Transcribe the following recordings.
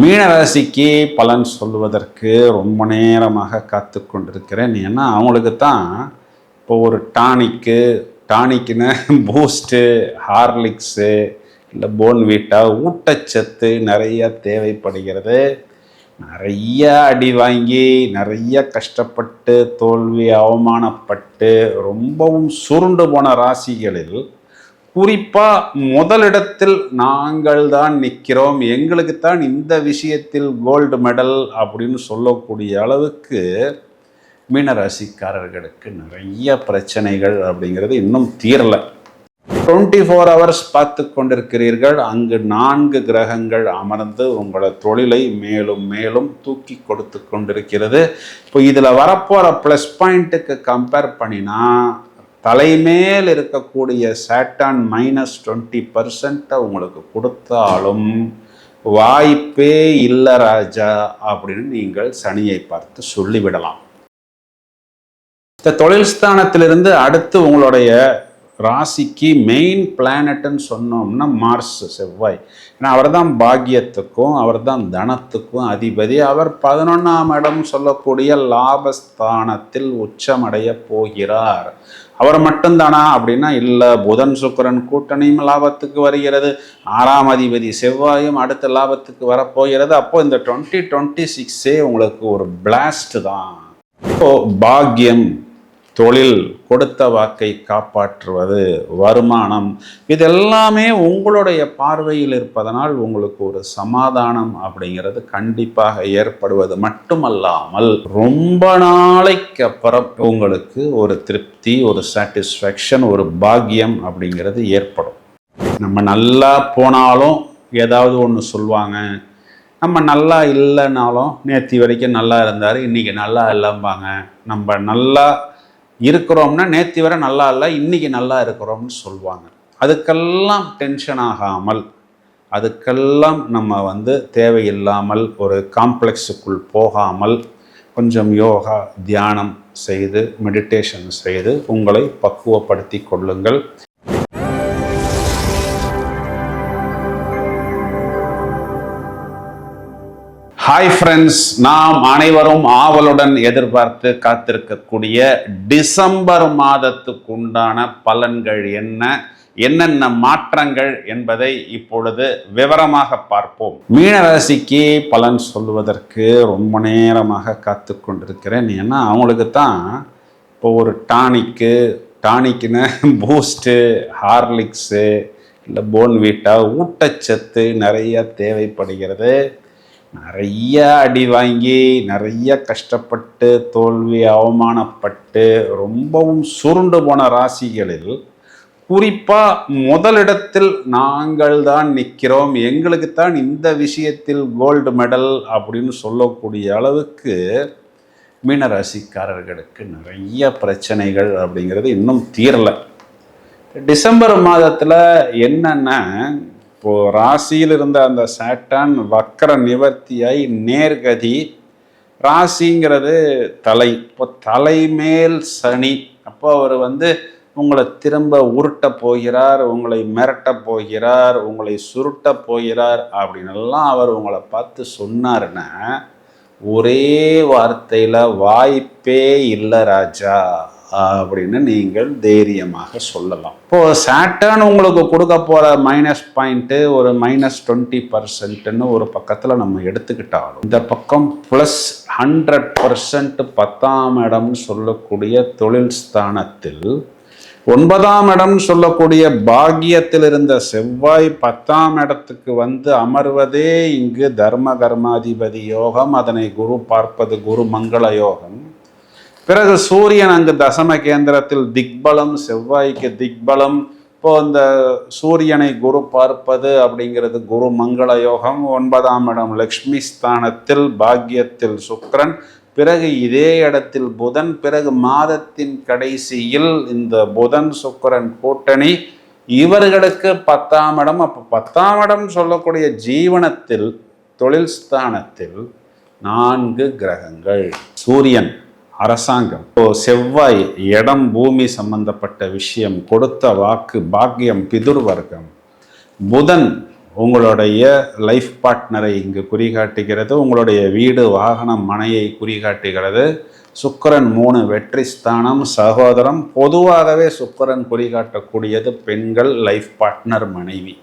மீன ராசிக்கு பலன் சொல்வதற்கு ரொம்ப நேரமாக காத்து கொண்டிருக்கிறேன். ஏன்னா அவங்களுக்கு தான் இப்போ ஒரு டானிக்கு டானிக்குன்னு பூஸ்ட்டு ஹார்லிக்ஸு இல்லை போன்வீட்டா ஊட்டச்சத்து நிறைய தேவைப்படுகிறது. நிறைய அடி வாங்கி நிறைய கஷ்டப்பட்டு தோல்வி அவமானப்பட்டு ரொம்பவும் சுருண்டு போன ராசிகளில் குறிப்பாக முதலிடத்தில் நாங்கள் தான் நிற்கிறோம் எங்களுக்கு தான் இந்த விஷயத்தில் கோல்டு மெடல் அப்படின்னு சொல்லக்கூடிய அளவுக்கு மீனராசிக்காரர்களுக்கு நிறைய பிரச்சனைகள் அப்படிங்கிறது இன்னும் தீரலை. டுவெண்ட்டி ஃபோர் ஹவர்ஸ் பார்த்து கொண்டிருக்கிறீர்கள். அங்கு நான்கு கிரகங்கள் அமர்ந்து உங்களோட தொழிலை மேலும் மேலும் தூக்கி கொடுத்து கொண்டிருக்கிறது. இப்போ இதில் வரப்போகிற ப்ளஸ் பாயிண்ட்டுக்கு கம்பேர் பண்ணினா தலைமேல் இருக்கக்கூடிய சேட்டான் மைனஸ் டுவெண்ட்டி பர்சன்ட்டை உங்களுக்கு கொடுத்தாலும் வாய்ப்பே இல்லை ராஜா அப்படின்னு நீங்கள் சனியை பார்த்து சொல்லிவிடலாம். இந்த தொழில் ஸ்தானத்திலிருந்து அடுத்து உங்களுடைய ராசிக்கு மெயின் பிளானட்னு சொன்னோம்னா மார்ஸ் செவ்வாய். ஏன்னா அவர் தான் பாக்கியத்துக்கும் அவர் தான் தனத்துக்கும் அதிபதி. அவர் பதினொன்றாம் இடம் சொல்லக்கூடிய லாபஸ்தானத்தில் உச்சமடைய போகிறார். அவர் மட்டும்தானா அப்படின்னா இல்லை புதன் சுக்கரன் கூட்டணியும் லாபத்துக்கு வருகிறது. ஆறாம் அதிபதி செவ்வாயும் அடுத்த லாபத்துக்கு வரப்போகிறது. அப்போ இந்த டுவெண்ட்டி டுவெண்ட்டி சிக்ஸே உங்களுக்கு ஒரு பிளாஸ்ட் தான். இப்போ பாக்கியம் தொழில் கொடுத்த வாக்கை காப்பாற்றுவது வருமானம். இதெல்லாமே உங்களுடைய பார்வையில் இருப்பதனால் உங்களுக்கு ஒரு சமாதானம் அப்படிங்கிறது கண்டிப்பாக ஏற்படுவது மட்டுமல்லாமல் ரொம்ப நாளைக்கு அப்புறம் உங்களுக்கு ஒரு திருப்தி ஒரு சாட்டிஸ்ஃபேக்ஷன் ஒரு பாக்கியம் அப்படிங்கிறது ஏற்படும். நம்ம நல்லா போனாலும் ஏதாவது ஒன்று சொல்லுவாங்க. நம்ம நல்லா இல்லைனாலும் நேற்று வரைக்கும் நல்லா இருந்தார் இன்றைக்கி நல்லா இல்லைம்பாங்க. நம்ம நல்லா இருக்கிறோம்னா நேற்று வரை நல்லா இல்லை இன்றைக்கி நல்லா இருக்கிறோம்னு சொல்லுவாங்க. அதுக்கெல்லாம் டென்ஷன் ஆகாமல் அதுக்கெல்லாம் நம்ம வந்து தேவையில்லாமல் ஒரு காம்ப்ளெக்ஸுக்குள் போகாமல் கொஞ்சம் யோகா தியானம் செய்து மெடிடேஷன் செய்து உங்களை பக்குவப்படுத்தி கொள்ளுங்கள். ஹாய் ஃப்ரெண்ட்ஸ் நாம் அனைவரும் ஆவலுடன் எதிர்பார்த்து காத்திருக்கக்கூடிய டிசம்பர் மாதத்துக்கு உண்டான பலன்கள் என்ன என்னென்ன மாற்றங்கள் என்பதை இப்பொழுது விவரமாக பார்ப்போம். மீனராசிக்கு பலன் சொல்வதற்கு ரொம்ப நேரமாக காத்து கொண்டிருக்கிறேன். ஏன்னா அவங்களுக்கு தான் இப்போ ஒரு டானிக்கு டானிக்குன்னு பூஸ்ட்டு ஹார்லிக்ஸு இல்லை போன்வீட்டா ஊட்டச்சத்து நிறைய தேவைப்படுகிறது. நிறைய அடி வாங்கி நிறைய கஷ்டப்பட்டு தோல்வி அவமானப்பட்டு ரொம்பவும் சுருண்டு போன ராசிகளில் குறிப்பாக முதலிடத்தில் நாங்கள் தான் நிற்கிறோம் எங்களுக்கு தான் இந்த விஷயத்தில் கோல்டு மெடல் அப்படின்னு சொல்லக்கூடிய அளவுக்கு மீனராசிக்காரர்களுக்கு நிறைய பிரச்சனைகள் அப்படிங்கிறது இன்னும் தீரலை. டிசம்பர் மாதத்தில் என்னென்ன இப்போ ராசியில் இருந்த அந்த சாட்டான் வக்கர நிவர்த்தியாய் நேர்கதி ராசிங்கிறது தலை. இப்போ தலைமேல் சனி. அப்போ அவர் வந்து உங்களை திரும்ப உருட்ட போகிறார் உங்களை மிரட்ட போகிறார் உங்களை சுருட்ட போகிறார் அப்படின்னெல்லாம் அவர் உங்களை பார்த்து சொன்னாருன்னா ஒரே வார்த்தையில் வாய்ப்பே இல்லை ராஜா. அப்படின்னு நீங்கள் தைரியமாக சொல்லலாம். இப்போ சாட்டர்ன் உங்களுக்கு கொடுக்க போகிற மைனஸ் பாயிண்ட்டு ஒரு மைனஸ் டுவெண்ட்டி பர்சன்ட்னு ஒரு பக்கத்தில் நம்ம எடுத்துக்கிட்டாலும் இந்த பக்கம் ப்ளஸ் ஹண்ட்ரட் பர்சன்ட் பத்தாம் இடம்னு சொல்லக்கூடிய தொழில் ஸ்தானத்தில் ஒன்பதாம் இடம் சொல்லக்கூடிய பாகியத்தில் இருந்த செவ்வாய் பத்தாம் இடத்துக்கு வந்து அமர்வதே இங்கு தர்ம கர்மாதிபதி யோகம் அதனை குரு பார்ப்பது குரு மங்கள யோகம். பிறகு சூரியன் அங்கு தசம கேந்திரத்தில் திக்பலம் செவ்வாய்க்கு திக்பலம். இப்போ இந்த சூரியனை குரு பார்ப்பது அப்படிங்கிறது குரு மங்கள யோகம். ஒன்பதாம் இடம் லக்ஷ்மி ஸ்தானத்தில் பாக்யத்தில் சுக்ரன். பிறகு இதே இடத்தில் புதன். பிறகு மாதத்தின் கடைசியில் இந்த புதன் சுக்கரன் கூட்டணி. இவர்களுக்கு பத்தாம் இடம். அப்போ பத்தாம் இடம் சொல்லக்கூடிய ஜீவனத்தில் தொழில் ஸ்தானத்தில் நான்கு கிரகங்கள். சூரியன் அரசாங்கம். செவ்வாய் இடம் பூமி சம்பந்தப்பட்ட விஷயம் கொடுத்த வாக்கு பாக்கியம் பிதுர்வர்க்கம். புதன் உங்களுடைய லைஃப் பார்ட்னரை இங்கு குறிகாட்டுகிறது. உங்களுடைய வீடு வாகனம் மனையை குறிகாட்டுகிறது. சுக்கரன் மூணு வெற்றி ஸ்தானம் சகோதரம். பொதுவாகவே சுக்கரன் குறிகாட்டக்கூடியது பெண்கள் லைஃப் பார்ட்னர் மனைவி.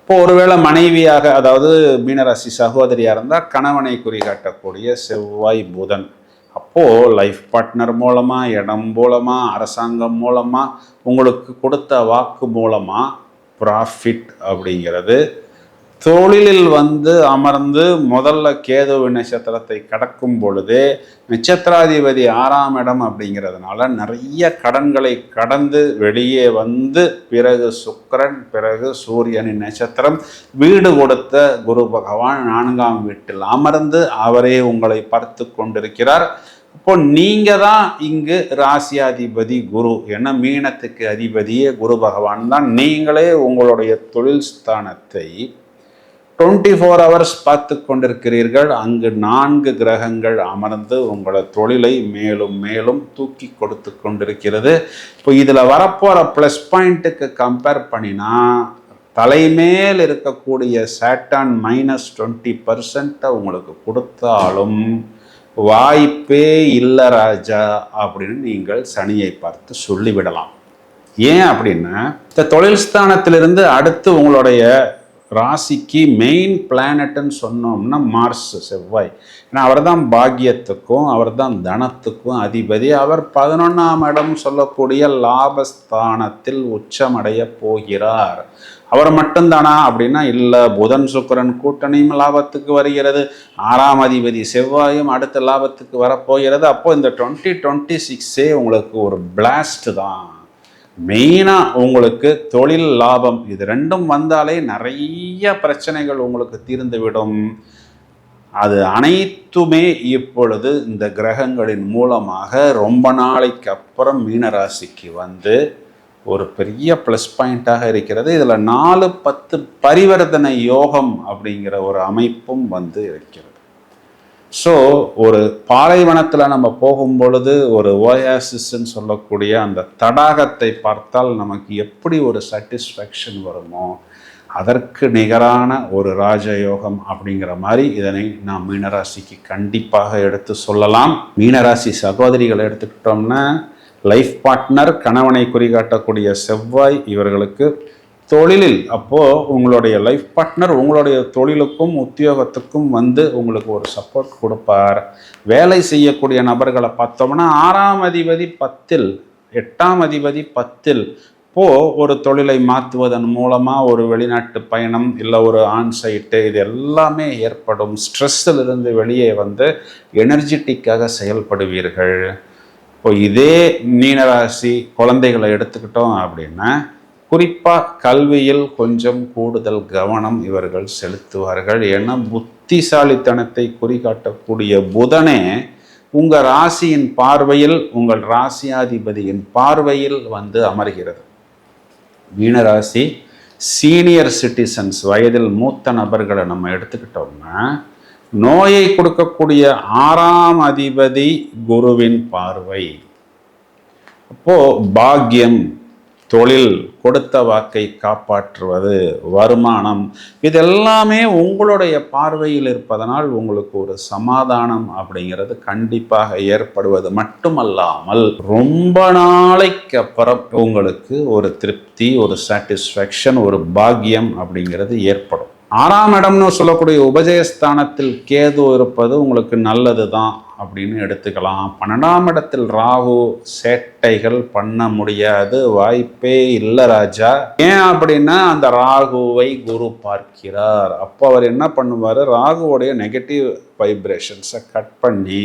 இப்போ ஒருவேளை மனைவியாக அதாவது மீனராசி சகோதரியாக இருந்தால் கணவனை குறிகாட்டக்கூடிய செவ்வாய் புதன். அப்போது லைஃப் பார்ட்னர் மூலமாக இடம் மூலமாக அரசாங்கம் மூலமாக உங்களுக்கு கொடுத்த வாக்கு மூலமாக ப்ராஃபிட் அப்படிங்கிறது தொழிலில் வந்து அமர்ந்து முதல்ல கேது நட்சத்திரத்தை கடக்கும் பொழுது நட்சத்திராதிபதி ஆறாம் இடம் அப்படிங்கிறதுனால நிறைய கடன்களை கடந்து வெளியே வந்து பிறகு சுக்கிரன் பிறகு சூரியனின் நட்சத்திரம் வீடு கொடுத்த குரு பகவான் நான்காம் வீட்டில் அமர்ந்து அவரே உங்களை பார்த்து கொண்டிருக்கிறார். இப்போ நீங்க தான் இங்கு ராசியாதிபதி குரு ஏன்னா மீனத்துக்கு அதிபதியே குரு பகவான் தான். நீங்களே உங்களுடைய தொழில் ஸ்தானத்தை டுவெண்ட்டி ஃபோர் ஹவர்ஸ் பார்த்து கொண்டிருக்கிறீர்கள். அங்கு நான்கு கிரகங்கள் அமர்ந்து உங்களை தொழிலை மேலும் மேலும் தூக்கி கொடுத்து கொண்டிருக்கிறது. இப்போ இதில் வரப்போகிற ப்ளஸ் பாயிண்ட்டுக்கு கம்பேர் பண்ணினா தலைமேல் இருக்கக்கூடிய சேட்டான் மைனஸ் டுவெண்ட்டி பர்சண்ட்டை உங்களுக்கு கொடுத்தாலும் வாய்ப்பே இல்லை ராஜா அப்படின்னு நீங்கள் சனியை பார்த்து சொல்லிவிடலாம். ஏன் அப்படின்னா இந்த தொழில் ஸ்தானத்திலிருந்து அடுத்து உங்களுடைய ராசிக்கு மெயின் பிளானட்னு சொன்னோம்னா மார்ஸ் செவ்வாய். ஏன்னா அவர் தான் பாக்கியத்துக்கும் அவர் தான் தனத்துக்கும் அதிபதி. அவர் பதினொன்றாம் இடம் சொல்லக்கூடிய லாபஸ்தானத்தில் உச்சமடைய போகிறார். அவர் மட்டும்தானா அப்படின்னா இல்லை புதன் சுக்கரன் கூட்டணியும் லாபத்துக்கு வருகிறது. ஆறாம் அதிபதி செவ்வாயும் அடுத்த லாபத்துக்கு வரப்போகிறது. அப்போது இந்த டுவெண்ட்டி டுவெண்ட்டி சிக்ஸே உங்களுக்கு ஒரு பிளாஸ்ட் தான். மெயினாக உங்களுக்கு தொழில் லாபம் இது ரெண்டும் வந்தாலே நிறைய பிரச்சனைகள் உங்களுக்கு தீர்ந்துவிடும். அது அனைத்துமே இப்பொழுது இந்த கிரகங்களின் மூலமாக ரொம்ப நாளைக்கு அப்புறம் மீனராசிக்கு வந்து ஒரு பெரிய ப்ளஸ் பாயிண்ட்டாக இருக்கிறது. இதில் நாலு பத்து பரிவர்த்தனை யோகம் அப்படிங்கிற ஒரு அமைப்பும் வந்து இருக்கிறது. ஸோ ஒரு பாலைவனத்தில் நம்ம போகும் பொழுது ஒரு ஓயாசிஸ்ன்னு சொல்லக்கூடிய அந்த தடாகத்தை பார்த்தால் நமக்கு எப்படி ஒரு சாட்டிஸ்ஃபேக்ஷன் வருமோ அதற்கு நிகரான ஒரு ராஜயோகம் அப்படிங்கிற மாதிரி இதனை நாம் மீனராசிக்கு கண்டிப்பாக எடுத்து சொல்லலாம். மீனராசி சகோதரிகளை எடுத்துக்கிட்டோம்னா லைஃப் பார்ட்னர் கணவனை குறிகாட்டக்கூடிய செவ்வாய் இவர்களுக்கு தொழிலில் அப்போது உங்களுடைய லைஃப் பார்ட்னர் உங்களுடைய தொழிலுக்கும் உத்தியோகத்துக்கும் வந்து உங்களுக்கு ஒரு சப்போர்ட் கொடுப்பார். வேலை செய்யக்கூடிய நபர்களை பார்த்தோம்னா ஆறாம் அதிபதி பத்தில் எட்டாம் அதிபதி பத்தில் இப்போது ஒரு தொழிலை மாற்றுவதன் மூலமாக ஒரு வெளிநாட்டு பயணம் இல்லை ஒரு ஆன்சைட்டு இது எல்லாமே ஏற்படும். ஸ்ட்ரெஸ்ஸில் இருந்து வெளியே வந்து எனர்ஜெட்டிக்காக செயல்படுவீர்கள். இப்போ இதே மீனராசி குழந்தைகளை எடுத்துக்கிட்டோம் அப்படின்னா குறிப்பாக கல்வியில் கொஞ்சம் கூடுதல் கவனம் இவர்கள் செலுத்துவார்கள். ஏன்னா புத்திசாலித்தனத்தை குறிகாட்டக்கூடிய புதனே உங்கள் ராசியின் பார்வையில் உங்கள் ராசியாதிபதியின் பார்வையில் வந்து அமர்கிறது. மீனராசி சீனியர் சிட்டிசன்ஸ் வயதில் மூத்த நபர்களை நம்ம எடுத்துக்கிட்டோம்னா நோயை கொடுக்கக்கூடிய ஆறாம் அதிபதி குருவின் பார்வை. அப்போது பாக்கியம் தொழில் கொடுத்த வாக்கை காப்பாற்றுவது வருமானம். இதெல்லாமே உங்களுடைய பார்வையில் இருப்பதனால் உங்களுக்கு ஒரு சமாதானம் அப்படிங்கிறது கண்டிப்பாக ஏற்படுவது மட்டுமல்லாமல் ரொம்ப நாளைக்கு அப்புறம் உங்களுக்கு ஒரு திருப்தி ஒரு சாட்டிஸ்ஃபேக்ஷன் ஒரு பாக்கியம் அப்படிங்கிறது ஏற்படும். ஆறாம் இடம்னு சொல்லக்கூடிய உபஜயஸ்தானத்தில் கேது இருப்பது உங்களுக்கு நல்லது தான் அப்படின்னு எடுத்துக்கலாம். பன்னெண்டாம் இடத்தில் ராகு சேட்டைகள் பண்ண முடியாது வாய்ப்பே இல்லை ராஜா. ஏன் அப்படின்னா அந்த ராகுவை குரு பார்க்கிறார். அப்போ அவர் என்ன பண்ணுவார்? ராகுவோடைய நெகட்டிவ் வைப்ரேஷன்ஸை கட் பண்ணி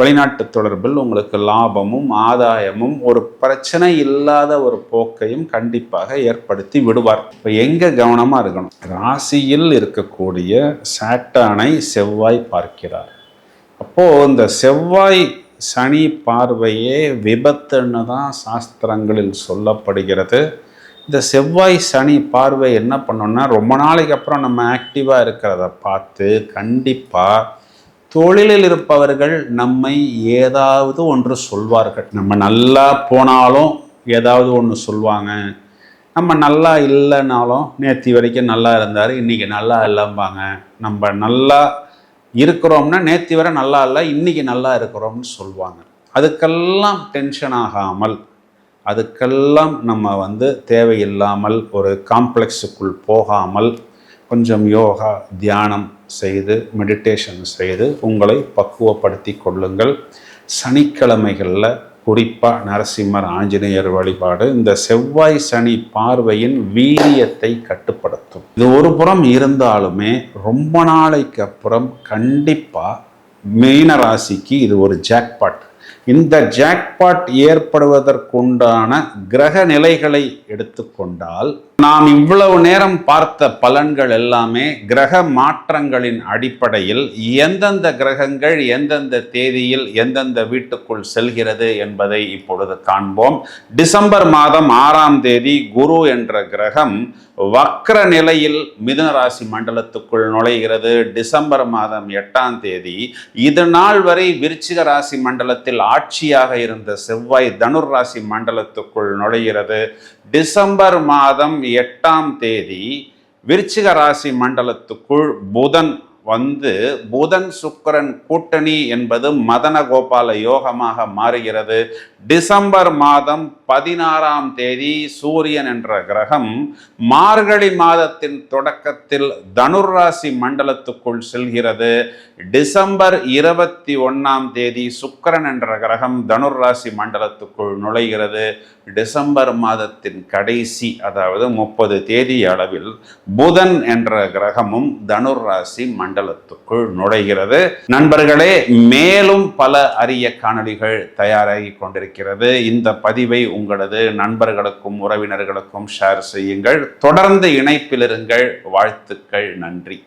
வெளிநாட்டு தொடர்பில் உங்களுக்கு லாபமும் ஆதாயமும் ஒரு பிரச்சனை இல்லாத ஒரு போக்கையும் கண்டிப்பாக ஏற்படுத்தி விடுவார். இப்போ எங்கே கவனமாக இருக்கணும்? ராசியில் இருக்கக்கூடிய சாட்டானை செவ்வாய் பார்க்கிறார். அப்போது இந்த செவ்வாய் சனி பார்வையே விபத்துன்னு தான் சாஸ்திரங்களில் சொல்லப்படுகிறது. இந்த செவ்வாய் சனி பார்வை என்ன பண்ணோன்னா ரொம்ப நாளைக்கு அப்புறம் நம்ம ஆக்டிவாக இருக்கிறத பார்த்து கண்டிப்பாக தொழிலில் இருப்பவர்கள் நம்மை ஏதாவது ஒன்று சொல்வார்கள். நம்ம நல்லா போனாலும் ஏதாவது ஒன்று சொல்லுவாங்க நம்ம நல்லா இல்லைனாலும் நேற்று வரைக்கும் நல்லா இருந்தார் இன்றைக்கி நல்லா இல்லைம்பாங்க. நம்ம நல்லா இருக்கிறோம்னா நேற்று வரை நல்லா இல்லை இன்றைக்கி நல்லா இருக்கிறோம்னு சொல்லுவாங்க அதுக்கெல்லாம் டென்ஷன் ஆகாமல் அதுக்கெல்லாம் நம்ம வந்து தேவையில்லாமல் ஒரு காம்ப்ளெக்ஸுக்குள் போகாமல் கொஞ்சம் யோகா தியானம் செய்து மெடிடேஷன் செய்து உங்களை பக்குவப்படுத்தி கொள்ளுங்கள். சனிக்கிழமைகளில் குறிப்பாக நரசிம்மர் ஆஞ்சநேயர் வழிபாடு இந்த செவ்வாய் சனி பார்வையின் வீரியத்தை கட்டுப்படுத்தும். இது ஒரு புறம் இருந்தாலுமே ரொம்ப நாளைக்கு அப்புறம் கண்டிப்பாக மீன ராசிக்கு இது ஒரு ஜாக்பாட் இந்த ஜாக்பாட் ஏற்படுவதற்குண்டான கிரக நிலைகளை எடுத்துக்கொண்டால் நாம் இவ்வளவு நேரம் பார்த்த பலன்கள் எல்லாமே கிரக மாற்றங்களின் அடிப்படையில் எந்தெந்த கிரகங்கள் எந்தெந்த தேதியில் எந்தெந்த வீட்டுக்குள் செல்கிறது என்பதை இப்பொழுது காண்போம். டிசம்பர் மாதம் ஆறாம் தேதி குரு என்ற கிரகம் வக்ர நிலையில் மிதுனராசி மண்டலத்துக்குள் நுழைகிறது. டிசம்பர் மாதம் எட்டாம் தேதி இது நாள் வரை விருச்சிக ராசி மண்டலத்தில் ஆட்சியாக இருந்த செவ்வாய் தனுர் ராசி மண்டலத்துக்குள் நுழைகிறது. டிசம்பர் மாதம் எட்டாம் தேதி விருச்சிக ராசி மண்டலத்துக்குள் புதன் வந்து புதன் சுக்கரன் கூட்டணி என்பது மதன கோபால யோகமாக மாறுகிறது. டிசம்பர் மாதம் பதினாறாம் தேதி சூரியன் என்ற கிரகம் மார்கழி மாதத்தின் தொடக்கத்தில் தனுர்ராசி மண்டலத்துக்குள் செல்கிறது. டிசம்பர் இருபத்தி ஒன்றாம் தேதி சுக்கரன் என்ற கிரகம் தனுர்ராசி மண்டலத்துக்குள் நுழைகிறது. டிசம்பர் மாதத்தின் கடைசி அதாவது முப்பது தேதி அளவில் புதன் என்ற கிரகமும் தனுர்ராசி மண்டலம் மண்டலத்துக்குள் நுழைகிறது. நண்பர்களே மேலும் பல அரிய காணொளிகள் தயாராகி கொண்டிருக்கிறது. இந்த பதிவை உங்களது நண்பர்களுக்கும் உறவினர்களுக்கும் ஷேர் செய்யுங்கள். தொடர்ந்து இணைப்பில் இருங்கள். வாழ்த்துக்கள் நன்றி.